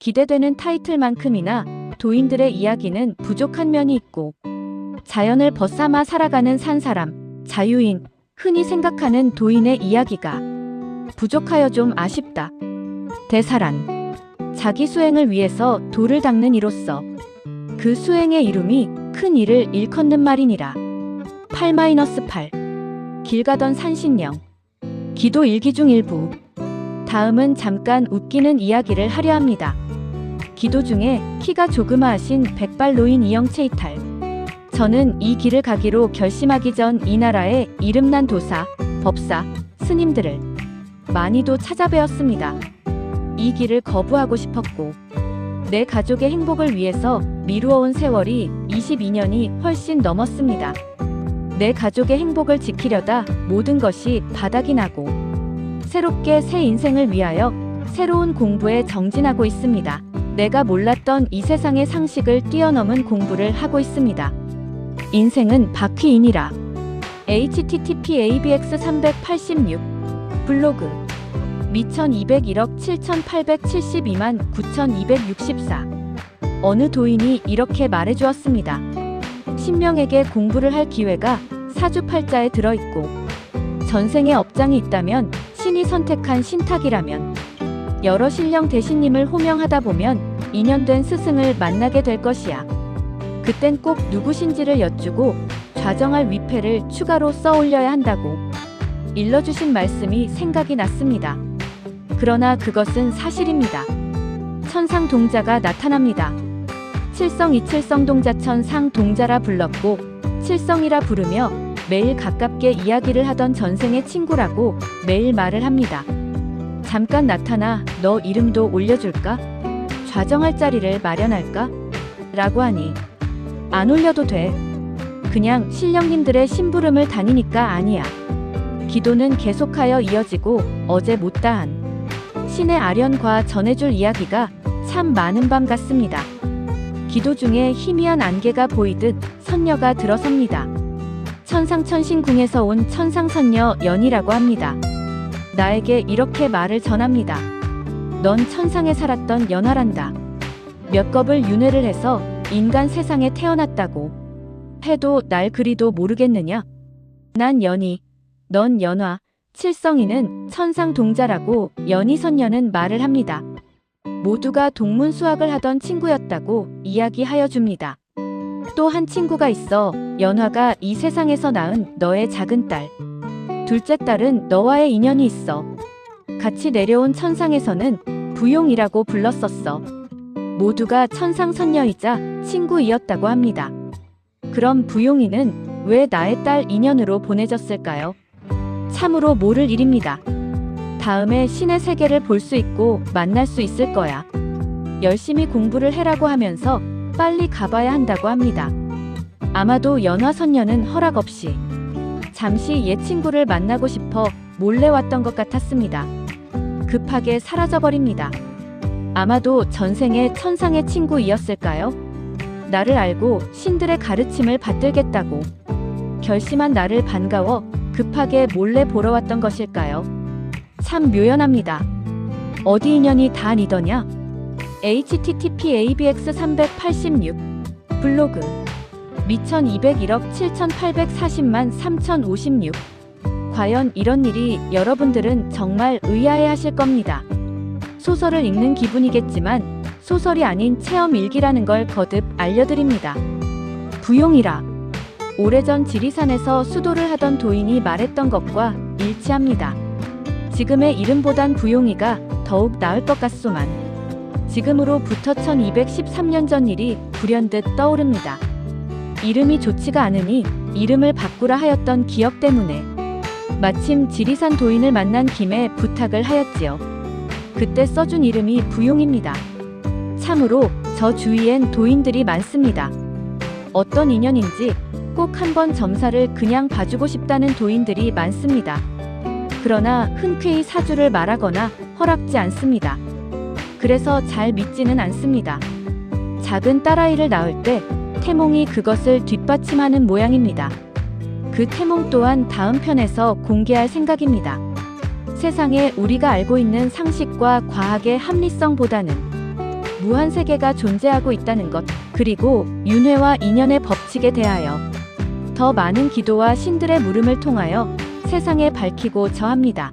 기대되는 타이틀만큼이나 도인들의 이야기는 부족한 면이 있고 자연을 벗삼아 살아가는 산사람, 자유인, 흔히 생각하는 도인의 이야기가 부족하여 좀 아쉽다. 대사란 자기 수행을 위해서 돌을 닦는 이로써 그 수행의 이름이 큰 일을 일컫는 말이니라. 8-8 길 가던 산신령 기도 일기 중 일부 다음은 잠깐 웃기는 이야기를 하려 합니다. 기도 중에 키가 조그마하신 백발 노인 이영채 이탈. 저는 이 길을 가기로 결심하기 전 이 나라의 이름난 도사, 법사, 스님들을 많이도 찾아뵈었습니다. 이 길을 거부하고 싶었고, 내 가족의 행복을 위해서 미루어온 세월이 22년이 훨씬 넘었습니다. 내 가족의 행복을 지키려다 모든 것이 바닥이 나고, 새롭게 새 인생을 위하여 새로운 공부에 정진하고 있습니다. 내가 몰랐던 이 세상의 상식을 뛰어넘은 공부를 하고 있습니다. 인생은 바퀴이니라. http abx 386 블로그 미천 201억 7872만 9264 어느 도인이 이렇게 말해주었습니다. 신명에게 공부를 할 기회가 사주팔자에 들어있고 전생에 업장이 있다면 신이 선택한 신탁이라면 여러 신령 대신님을 호명하다 보면 인연된 스승을 만나게 될 것이야. 그땐 꼭 누구신지를 여쭈고 좌정할 위패를 추가로 써올려야 한다고 일러주신 말씀이 생각이 났습니다. 그러나 그것은 사실입니다. 천상 동자가 나타납니다. 칠성 이칠성 동자 천 상 동자라 불렀고 칠성이라 부르며 매일 가깝게 이야기를 하던 전생의 친구라고 매일 말을 합니다. 잠깐 나타나 너 이름도 올려줄까? 좌정할 자리를 마련할까? 라고 하니 안 올려도 돼. 그냥 신령님들의 심부름을 다니니까 아니야. 기도는 계속하여 이어지고 어제 못다한 신의 아련과 전해줄 이야기가 참 많은 밤 같습니다. 기도 중에 희미한 안개가 보이듯 선녀가 들어섭니다. 천상천신궁에서 온 천상선녀 연이라고 합니다. 나에게 이렇게 말을 전합니다. 넌 천상에 살았던 연하란다. 몇 겁을 윤회를 해서 인간 세상에 태어났다고. 해도 날 그리도 모르겠느냐? 난 연희, 넌 연화, 칠성이는 천상 동자라고 연희 선녀는 말을 합니다. 모두가 동문 수학을 하던 친구였다고 이야기하여 줍니다. 또 한 친구가 있어 연화가 이 세상에서 낳은 너의 작은 딸. 둘째 딸은 너와의 인연이 있어. 같이 내려온 천상에서는 부용이라고 불렀었어. 모두가 천상 선녀이자 친구이었다고 합니다. 그럼 부용이는 왜 나의 딸 인연으로 보내졌을까요? 참으로 모를 일입니다. 다음에 신의 세계를 볼 수 있고 만날 수 있을 거야. 열심히 공부를 해라고 하면서 빨리 가봐야 한다고 합니다. 아마도 연화선녀는 허락 없이 잠시 옛 친구를 만나고 싶어 몰래 왔던 것 같았습니다. 급하게 사라져버립니다. 아마도 전생의 천상의 친구이었을까요? 나를 알고 신들의 가르침을 받들겠다고 결심한 나를 반가워 급하게 몰래 보러 왔던 것일까요? 참 묘연합니다. 어디 인연이 다 니더냐? http abx 386 블로그 미천 201억 7840만 3056 과연 이런 일이 여러분들은 정말 의아해 하실 겁니다. 소설을 읽는 기분이겠지만 소설이 아닌 체험 일기라는 걸 거듭 알려드립니다. 부용이라 오래전 지리산에서 수도를 하던 도인이 말했던 것과 일치합니다. 지금의 이름보단 부용이가 더욱 나을 것 같소만 지금으로부터 1213년 전 일이 불현듯 떠오릅니다. 이름이 좋지가 않으니 이름을 바꾸라 하였던 기억 때문에 마침 지리산 도인을 만난 김에 부탁을 하였지요. 그때 써준 이름이 부용입니다. 참으로 저 주위엔 도인들이 많습니다. 어떤 인연인지 꼭 한번 점사를 그냥 봐주고 싶다는 도인들이 많습니다. 그러나 흔쾌히 사주를 말하거나 허락지 않습니다. 그래서 잘 믿지는 않습니다. 작은 딸아이를 낳을 때 태몽이 그것을 뒷받침하는 모양입니다. 그 태몽 또한 다음 편에서 공개할 생각입니다. 세상에 우리가 알고 있는 상식과 과학의 합리성보다는 무한 세계가 존재하고 있다는 것, 그리고 윤회와 인연의 법칙에 대하여 더 많은 기도와 신들의 물음을 통하여 세상에 밝히고 저합니다.